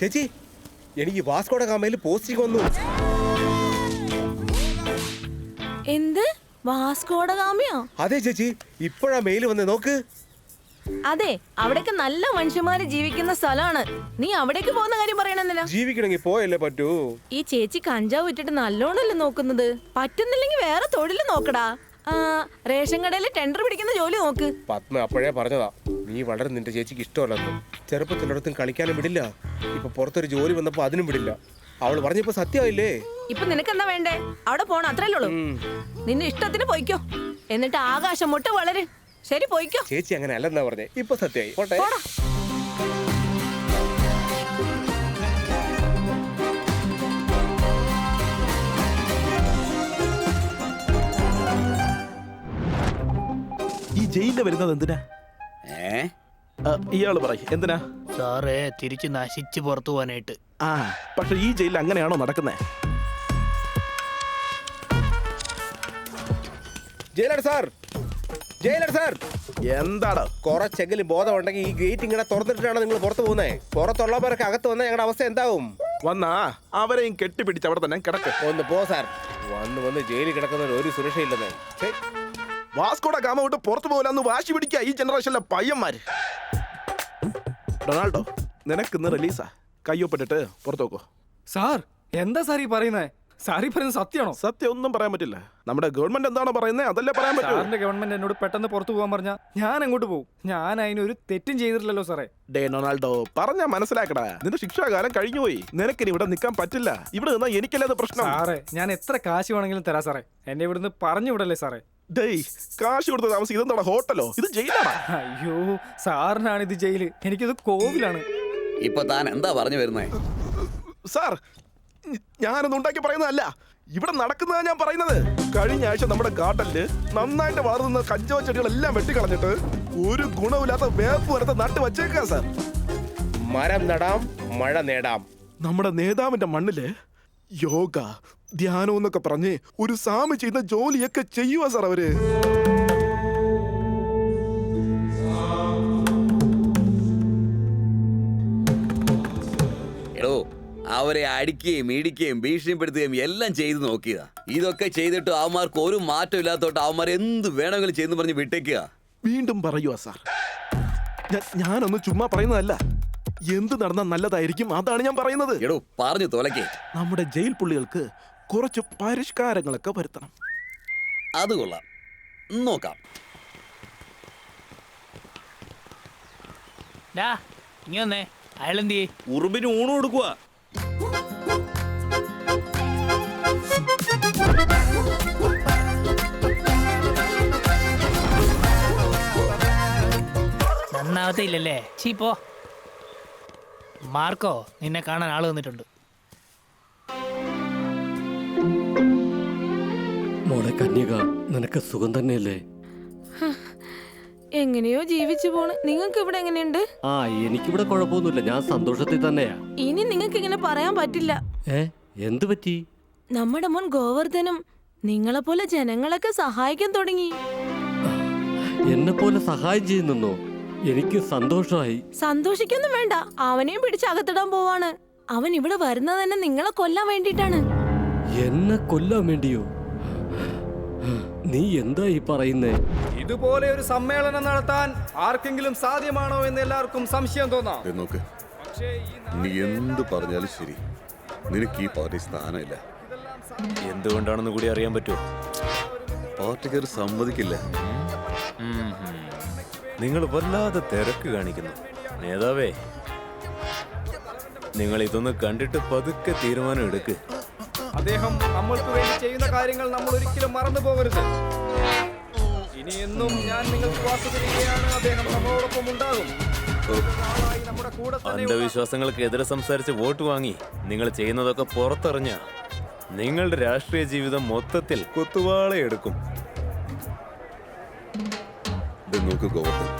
ചേച്ചി എനിക്ക് Vasco da ഗാമയിൽ posting വന്നു. എന്ത്? വാസ്കോടഗാമിയോ അതെ ചേച്ചി ഇപ്പോഴാ മെയിൽ വന്നേ നോക്ക്. അതെ അവിടേക്ക് നല്ല മനുഷ്യന്മാര് ജീവിക്കുന്ന സ്ഥലമാണ് നീ അവിടേക്ക് പോകുന്ന കാര്യം പറയണെന്നില്ല. ജീവിക്കണമെങ്കിൽ പോയല്ലേ പറ്റൂ. ഈ ചേച്ചി കഞ്ചാവ് വിറ്റിട്ട് നല്ലോണല്ലേ നോക്കുന്നത്? പറ്റുന്നില്ലെങ്കിൽ വേറെ തൊഴിൽ നോക്കടാ. റേഷൻ കടയിൽ ടെൻഡർ പിടിക്കുന്ന ജോലി നോക്ക്. പത്മ അപ്പോഴേ പറഞ്ഞതാ നീ വളരെ നിന്റെ ചേച്ചിക്ക് ഇഷ്ടമല്ലെന്ന്. ചെറുപ്പത്തിലൊടത്തും കളിക്കാനും വിടില്ല. ഇപ്പൊ പുറത്തൊരു ജോലി വന്നപ്പോ അതിനും വിടില്ല. അവൾ പറഞ്ഞപ്പോ സത്യമായില്ലേ? ഇപ്പൊ നിനക്ക് എന്താ വേണ്ടേ? അവിടെ പോണം അത്രല്ലേ ഉള്ളൂ ഉം. നിന്റെ ഇഷ്ടത്തിന് പോയിക്കോ. എന്നിട്ട് ആകാശം മുട്ട വളര്. ശരി പോയിക്കോ. ചേച്ചി അങ്ങനെ അല്ലെന്നാ പറഞ്ഞേ. ഇപ്പൊ സത്യമായി. പോട്ടെ. പോടാ. ഈ ജയിലിൽ വരുന്നത് എന്തിനാ? ഏ? ഇയാൾ പറയും എന്തിനാ? സാറേ തിരിച്ച് നശിച്ച് പുറത്തു പോകാനായിട്ട്. ആ പക്ഷെ ഈ ജയിലിൽ അങ്ങനെയാണോ നടക്കുന്നത് ജയിലർ സാർ! Jailer sir! എന്താണ് കുറച്ചെങ്കിലും ബോധമുണ്ടെങ്കിൽ ഈ ഗേറ്റ് ഇങ്ങനെ തുറന്നിട്ടാണ് നിങ്ങൾ പുറത്തു പോകുന്നത് പുറത്തുള്ളവരൊക്കെ അകത്ത് വന്നാൽ ഞങ്ങളുടെ അവസ്ഥ എന്താവും? വന്നാ? അവരെയും കെട്ടിപ്പിടിച്ച് അവിടെ തന്നെ കിടക്കും. ഒന്ന് പോ സാർ. വന്ന് വന്ന് ജയിലിൽ കിടക്കുന്നവർ ഒരു സുരക്ഷയില്ലെന്നേ. വാസ്കോട ഗാമ വിട്ട് പുറത്തു പോകില്ലെന്ന് വാശി പിടിക്കുക ഈ ജനറേഷനിലെ പയ്യന്മാര്. റൊണാൾഡോ നിനക്ക് ഇന്ന് റിലീസാ കയ്യൊപ്പിട്ടിട്ട് പുറത്തു നോക്കോ. സാർ എന്താ സാർ ഈ പറയുന്നത് സാറി പറയുന്നത് സത്യമാണോ? സത്യം ഒന്നും പറയാൻ പറ്റില്ല. നമ്മുടെ ഗവൺമെന്റ് എന്താണോ പറയുന്നത് അതല്ലേ പറയാൻ പറ്റും. ഗവൺമെന്റ് എന്നോട് പെട്ടെന്ന് പുറത്തു പോകാൻ പറഞ്ഞാൽ ഞാൻ അങ്ങോട്ട് പോകും ഞാൻ അതിനൊരു തെറ്റും ചെയ്തിട്ടില്ലല്ലോ സാറേ. ഡേ ഡൊണാൾഡോ പറഞ്ഞാ മനസ്സിലാക്കടാ. നിന്റെ ശിക്ഷാകാലം കഴിഞ്ഞു പോയി. നിനക്കിനി ഇവിടെ നിൽക്കാൻ പറ്റില്ല. ഇവിടെ നിന്നാ എനിക്കല്ലേ പ്രശ്നം? സാറേ ഞാൻ എത്ര കാശ് വേണമെങ്കിലും തരാ സാറേ. എന്നെ ഇവിടുന്ന് പറഞ്ഞു വിടല്ലേ സാറേ? ഡേയ് കാശ് കൊടുത്ത താമസം ഇതെന്താ ഹോട്ടലോ? ഇത് ജയിലാണ്? അയ്യോ സാറിനാണ് ഇത് ജയിൽ. എനിക്കിത് കോവിലാണ്. ഇപ്പൊ താൻ എന്താ പറഞ്ഞു വരുന്നേ? സാർ ഞാനൊന്നും ഉണ്ടാക്കി പറയുന്നതല്ല. ഇവിടെ നടക്കുന്നതാ ഞാൻ പറയുന്നത്. കഴിഞ്ഞ ആഴ്ച നമ്മുടെ ഗാർഡനിൽ നന്നായിട്ട് വളർന്നുന്ന കഞ്ചവ ചെടികളെല്ലാം വെട്ടിക്കളഞ്ഞിട്ട് ഒരു ഗുണമില്ലാത്ത വേപ്പ് വരത്തെ നട്ട് വച്ചേക്കാ സാർ. മരം നടാം മഴ നേടാം. നമ്മുടെ നേതാവിന്റെ മണ്ണിൽ യോഗ ധ്യാനം എന്നൊക്കെ പറഞ്ഞ് ഒരു സാമി ചെയ്യുന്ന ജോലിയൊക്കെ ചെയ്യുക സാർ അവർ. എടോ അവരെ അടിക്കുകയും ഇടിക്കുകയും ഭീഷണിപ്പെടുത്തുകയും എല്ലാം ചെയ്തു നോക്കിയതാ. ഇതൊക്കെ ചെയ്തിട്ട് അവന്മാർക്ക് ഒരു മാറ്റം ഇല്ലാത്തോട്ട് അവന്മാർ എന്ത് വേണമെങ്കിലും ചെയ്യുന്നു പറഞ്ഞ് വിട്ടേക്കുക വീണ്ടും പറയുക സാർ. ഞാനൊന്നും ചുമ്മാ പറയുന്നതല്ല. എന്ത് നടന്നാൽ നല്ലതായിരിക്കും അതാണ് ഞാൻ പറയുന്നത്. എടോ പറഞ്ഞു തോലക്കേ നമ്മുടെ ജയിൽ പുള്ളികൾക്ക് കുറച്ച് പരിഷ്കാരങ്ങളൊക്കെ വരുത്തണം. അത് കൊള്ളാം. നോക്കാം. ഡാ ഇനി വന്നേ. അയാളെന്തി ഉറുമ്പിന് ഊണ് കൊടുക്കുക നന്നാവത്തില്ലല്ലേ ചീ പോ. മാർക്കോ നിന്നെ കാണാൻ ആൾ വന്നിട്ടുണ്ട്. മോളെ കന്യക നിനക്ക് സുഖം തന്നെയല്ലേ? എങ്ങനെയോ ജീവിച്ചു പോണ്. നിങ്ങൾക്ക് ഇവിടെ എങ്ങനെയുണ്ട്? ആ എനിക്കിവിടെ കുഴപ്പമൊന്നുമില്ല. ഞാൻ സന്തോഷത്തിൽ തന്നെയാ. ഇനി നിങ്ങൾക്ക് ഇങ്ങനെ പറയാൻ പറ്റില്ല. ഏ എന്ത് പറ്റി? നമ്മുടെ മോൻ നിങ്ങളെ പോലെ ജനങ്ങളൊക്കെ സഹായിക്കാൻ തുടങ്ങി. എന്നെ പോലെ സഹായം ചെയ്യുന്നോ എനിക്ക് സന്തോഷമായി സന്തോഷിക്കൊന്നും വേണ്ട. അവനെയും പിടിച്ച് അകത്തിടാൻ പോവാണ്. അവൻ ഇവിടെ വരുന്നത് തന്നെ നിങ്ങളെ കൊല്ലാൻ വേണ്ടിട്ടാണ് എന്നെ കൊല്ലാൻ വേണ്ടിയോ? നീ എന്താ ഈ പറയുന്നേ? ഇതുപോലെ ഒരു സമ്മേളനം നടത്താൻ ആർക്കെങ്കിലും സാധ്യമാണോ എന്ന് എല്ലാവർക്കും സംശയം തോന്നാം. ദേ നോക്ക്. നീ എന്ത് പറഞ്ഞാലും ശരി. നിനക്ക് ഈ പാർട്ടി സ്ഥാനമില്ല. എന്തുകൊണ്ടാണെന്ന് കൂടി അറിയാൻ പറ്റുമോ? പാർട്ടിക്കാർ സമ്മതിക്കില്ല. നിങ്ങൾ വല്ലാതെ തിരക്ക് കാണിക്കുന്നു. നേതാവേ നിങ്ങൾ ഇതൊന്ന് കണ്ടിട്ട് പതുക്കെ തീരുമാനം എടുക്ക്. അദ്ദേഹം നമ്മൾക്ക് വേണ്ടി ചെയ്യുന്ന കാര്യങ്ങൾ നമ്മൾ ഒരിക്കലും മറന്നു പോകരുത്. ഇനി എന്നും ഞാൻ നിങ്ങൾക്ക് വാക്ക് തരികയാണ് അദ്ദേഹം നമ്മളോടൊപ്പം ഉണ്ടാകും. നമ്മുടെ കൂടെ അന്ധവിശ്വാസങ്ങൾക്ക് എതിരെ സംസാരിച്ച് വോട്ട് വാങ്ങി നിങ്ങൾ ചെയ്യുന്നതൊക്കെ പുറത്തറിഞ്ഞ നിങ്ങളുടെ രാഷ്ട്രീയ ജീവിതം മൊത്തത്തിൽ കുത്തുവാളയെടുക്കും എടുക്കും. നോക്ക് ഗോവർദ്ധൻ.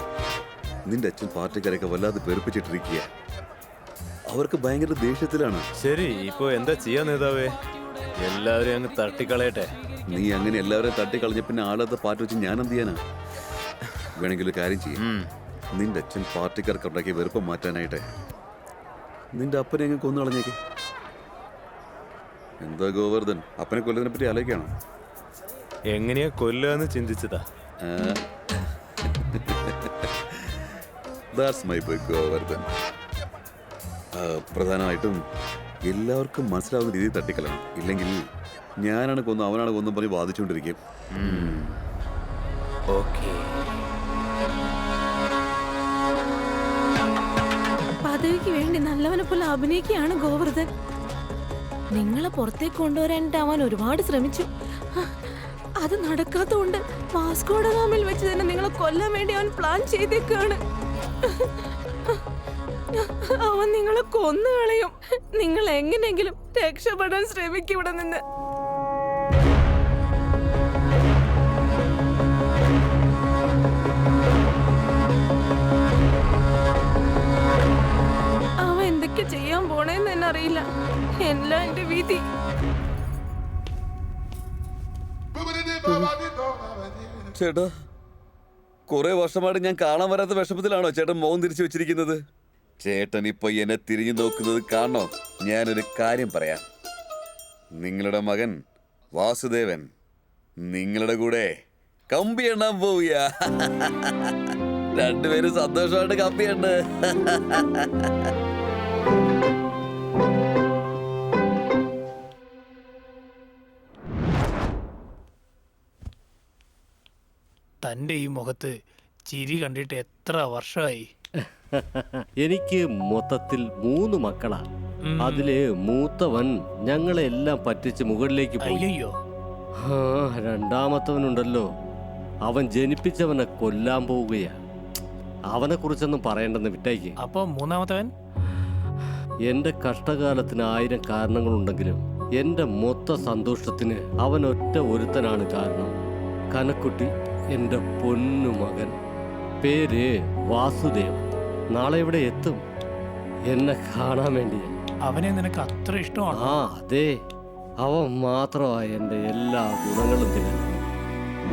നിന്റെ അച്ഛൻ പാർട്ടിക്കാരൊക്കെ വല്ലാതെ പെരുപ്പിച്ചിട്ടിരിക്കുക അവർക്ക് ഭയങ്കര ദേഷ്യത്തിലാണ്. ശരി ഇപ്പോ എന്താ ചെയ്യാ നേതാവേ? എല്ലാവരെയും അങ്ങ് തട്ടിക്കളയട്ടെ. നീ അങ്ങനെ എല്ലാവരെയും തട്ടിക്കളഞ്ഞ പിന്നെ ആളത്തെ പാർട്ടി വെച്ച് ഞാൻ എന്ത് ചെയ്യാനാ? വേണമെങ്കിൽ ഒരു കാര്യം ചെയ്യും. നിന്റെ അച്ഛൻ പാർട്ടിക്കാർക്ക് ഉണ്ടാക്കിയ വെറുപ്പം മാറ്റാനായിട്ട്. നിന്റെ അപ്പനെ അങ്ങ് കൊന്നു കളഞ്ഞേക്ക്. എന്താ ഗോവർദ്ധൻ? അപ്പനെ കൊല്ലതിനെ പറ്റി ആലോചിക്കണം? എങ്ങനെയാ കൊല്ലാന്ന് ചിന്തിച്ചതാ? That's my boy Govardhan. പ്രധാനമായിട്ടും എല്ലാവർക്കും മനസ്സിലാവുന്ന രീതിയിൽ തട്ടിക്കളയണം. ഇല്ലെങ്കിൽ ഞാനാണ് കൊന്നു അവനാണ് കൊന്നും പറഞ്ഞ് ബാധിച്ചുകൊണ്ടിരിക്കും ഓക്കേ. പദവിക്ക് വേണ്ടി നല്ലവനെ പോലെ അഭിനയിക്കുകയാണ് ഗോവർദ്ധൻ. നിങ്ങളെ പുറത്തേക്ക് കൊണ്ടുവരാനായിട്ട് അവൻ ഒരുപാട് ശ്രമിച്ചു. അത് നടക്കാത്തതുകൊണ്ട് വാസ്കോഡഗാമിൽ വെച്ച് തന്നെ നിങ്ങളെ കൊല്ലാൻ വേണ്ടി അവൻ പ്ലാൻ ചെയ്തേക്കാണ്. അവൻ നിങ്ങളെ കൊന്നു കളയും. നിങ്ങൾ എങ്ങനെയെങ്കിലും രക്ഷപ്പെടാൻ ശ്രമിക്കും ഇവിടെ നിന്ന്. അവൻ എന്തൊക്കെ ചെയ്യാൻ പോണേന്ന് തന്നെ അറിയില്ല. എല്ലാം എന്റെ വീതി. ചേട്ടാ കുറെ വർഷമായിട്ട് ഞാൻ കാണാൻ വരാത്ത വിഷമത്തിലാണോ ചേട്ടൻ മോൻ തിരിച്ചു വെച്ചിരിക്കുന്നത്? ചേട്ടൻ ഇപ്പൊ എന്നെ തിരിഞ്ഞു നോക്കുന്നത് കാണോ ഞാനൊരു കാര്യം പറയാം. നിങ്ങളുടെ മകൻ വാസുദേവൻ നിങ്ങളുടെ കൂടെ കമ്പി എണ്ണാൻ പോവുക രണ്ടുപേരും സന്തോഷമായിട്ട് കമ്പി എണ്ണ തന്റെ ഈ മുഖത്ത് ചിരി കണ്ടിട്ട് എത്ര വർഷമായി? എനിക്ക് മൊത്തത്തിൽ മൂന്ന് മക്കളാ. അതിലെ മൂത്തവൻ ഞങ്ങളെല്ലാം പറ്റിച്ച് മുകളിലേക്ക് പോയി. അയ്യോ ആ, രണ്ടാമത്തവനുണ്ടല്ലോ. അവൻ ജനിപ്പിച്ചവനെ കൊല്ലാൻ പോവുകയാ. അവനെ കുറിച്ചൊന്നും പറയണ്ടെന്ന് വിട്ടേക്ക്. അപ്പൊ മൂന്നാമത്തവൻ? എന്റെ കഷ്ടകാലത്തിന് ആയിരം കാരണങ്ങളുണ്ടെങ്കിലും എന്റെ മൊത്ത സന്തോഷത്തിന് അവൻ ഒറ്റ ഒരുത്തനാണ് കാരണം. കനക്കുട്ടി എന്റെ പൊന്നു മകൻ. പേര് വാസുദേവ്. നാളെ ഇവിടെ എത്തും. എന്നെ കാണാൻ വേണ്ടി. അവനെ നിനക്ക് അത്ര ഇഷ്ടമാണ്? ആ അതെ. അവൻ മാത്രമാ എന്റെ എല്ലാ ഗുണങ്ങളും തികഞ്ഞത്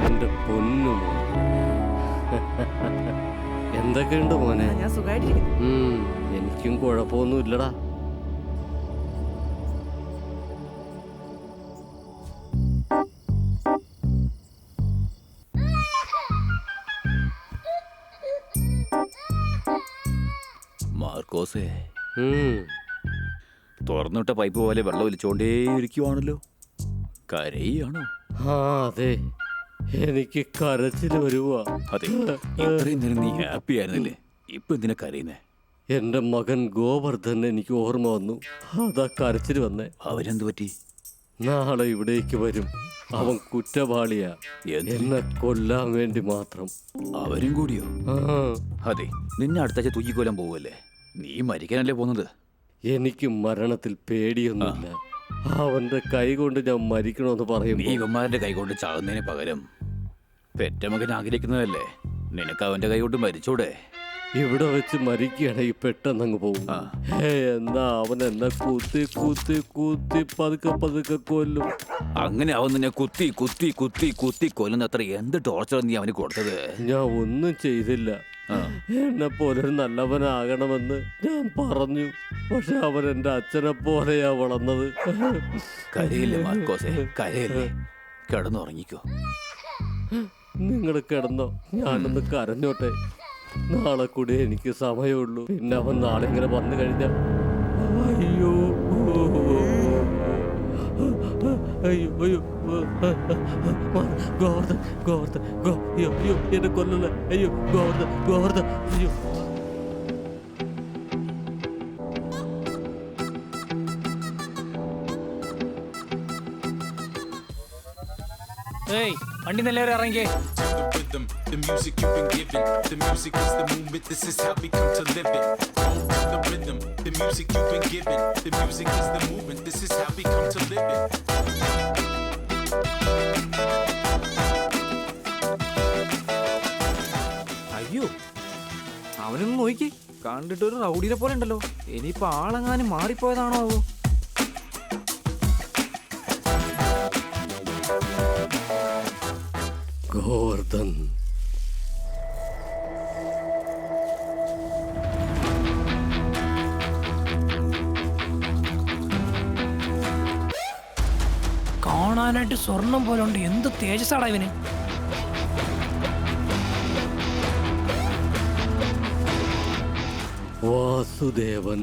എന്റെ പൊന്നു. മോൻ എന്തൊക്കെയുണ്ട് മോനെ? ഞാൻ സുഖമായിട്ടിരിക്കുന്നു. എനിക്കും കുഴപ്പമൊന്നുമില്ലടാ. മാർക്കോസേ ഉം, തുറന്നിട്ട പൈപ്പ് പോലെ വെള്ളം ഒലിച്ചോണ്ടേയിരിക്കുവാണല്ലോ. കരയാണോ ആ അതെ. എനിക്ക് കരച്ചിൽ വരുവാ. അതെ. ഇത്രയും നേരം നീ ഹാപ്പി ആയിരുന്നില്ലേ? ഇപ്പൊ എന്തിനാ കരയുന്നേ? എന്റെ മകൻ ഗോവർദ്ധൻ എനിക്ക് ഓർമ്മ വന്നു. അതാ കരച്ചിൽ വന്നേ. അവരെന്ത് പറ്റി? നാളെ ഇവിടേക്ക് വരും. അവൻ കുറ്റവാളിയാ? എന്നെ കൊല്ലാൻ വേണ്ടി മാത്രം. അവരും കൂടിയോ? ആ. അതെ. നിന്നെ അടുത്താഴ്ച തൂക്കിക്കൊല്ലാൻ പോവല്ലേ നീ മരിക്കാനല്ലേ പോകുന്നത്? എനിക്ക് മരണത്തിൽ പേടിയൊന്നുമില്ല. അവന്റെ കൈ കൊണ്ട് ഞാൻ മരിക്കണമെന്ന് പറയും നീ ഇവന്മാരുടെ കൈകൊണ്ട് ചാകുന്നതിന് പകരം പെറ്റ മകൻ ആഗ്രഹിക്കുന്നതല്ലേ? നിനക്ക് അവന്റെ കൈകൊണ്ട് മരിച്ചൂടെ? ഇവിടെ വെച്ച് മരിക്കുകയാണെങ്കിൽ പെട്ടെന്ന് അങ്ങ് പോകും ആ. ഹേ, എന്നാ അവൻ എന്നെ കുത്തി കുത്തി കുത്തി പതുക്കെ പതുക്കെ കൊല്ലും. അങ്ങനെ അവൻ നിന്നെ കുത്തി കുത്തി കുത്തി കുത്തി കൊല്ലുന്ന അത്ര എന്ത് ടോർച്ചർ നീ അവന് കൊടുത്തത്? ഞാൻ ഒന്നും ചെയ്തില്ല. എന്നെ പോലൊരു നല്ലവനാകണമെന്ന് ഞാൻ പറഞ്ഞു. പക്ഷെ അവൻ എന്റെ അച്ഛനെ പോലെയാ വളർന്നത്. കരയില്ലേ മാർക്കോസേ? കരയില്ലേ കിടന്നുറങ്ങിക്കോ. നിങ്ങൾ കിടന്നോ. ഞാനൊന്ന് കരഞ്ഞോട്ടെ. നാളെ കൂടി എനിക്ക് സമയമുള്ളൂ. പിന്നെ അവൻ നാളെ ഇങ്ങനെ വന്നു കഴിഞ്ഞാൽ അയ്യോ. അയ്യോ. അയ്യോ. ഗോവർദ്ധൻ ഗോവർദ്ധൻ ഗോ അയ്യോ അയ്യോ എന്നെ കൊല്ലല്ലേ അയ്യോ ഗോവർദ്ധൻ ഗോവർദ്ധൻ അയ്യോ ഏയ് വണ്ടി നല്ലവരെ ഇറങ്ങിക്കേ the rhythm, the music you've been given. The music is the movement, this is how we come to live it. Roll to the rhythm, the music you've been given. The music is the movement, this is how we come to live it. അയ്യോ അവനൊന്ന് നോക്കി. കണ്ടിട്ട് ഒരു റൗഡിനെ പോലെ ഉണ്ടല്ലോ. ഇനിയിപ്പോ ആളെങ്ങാനും മാറിപ്പോയതാണോ ആവോ? ഗോവർദ്ധൻ കാണാനായിട്ട് സ്വർണം പോലെ ഉണ്ട്. എന്ത് തേജസ്സാടാ ഇവന്. വാസുദേവൻ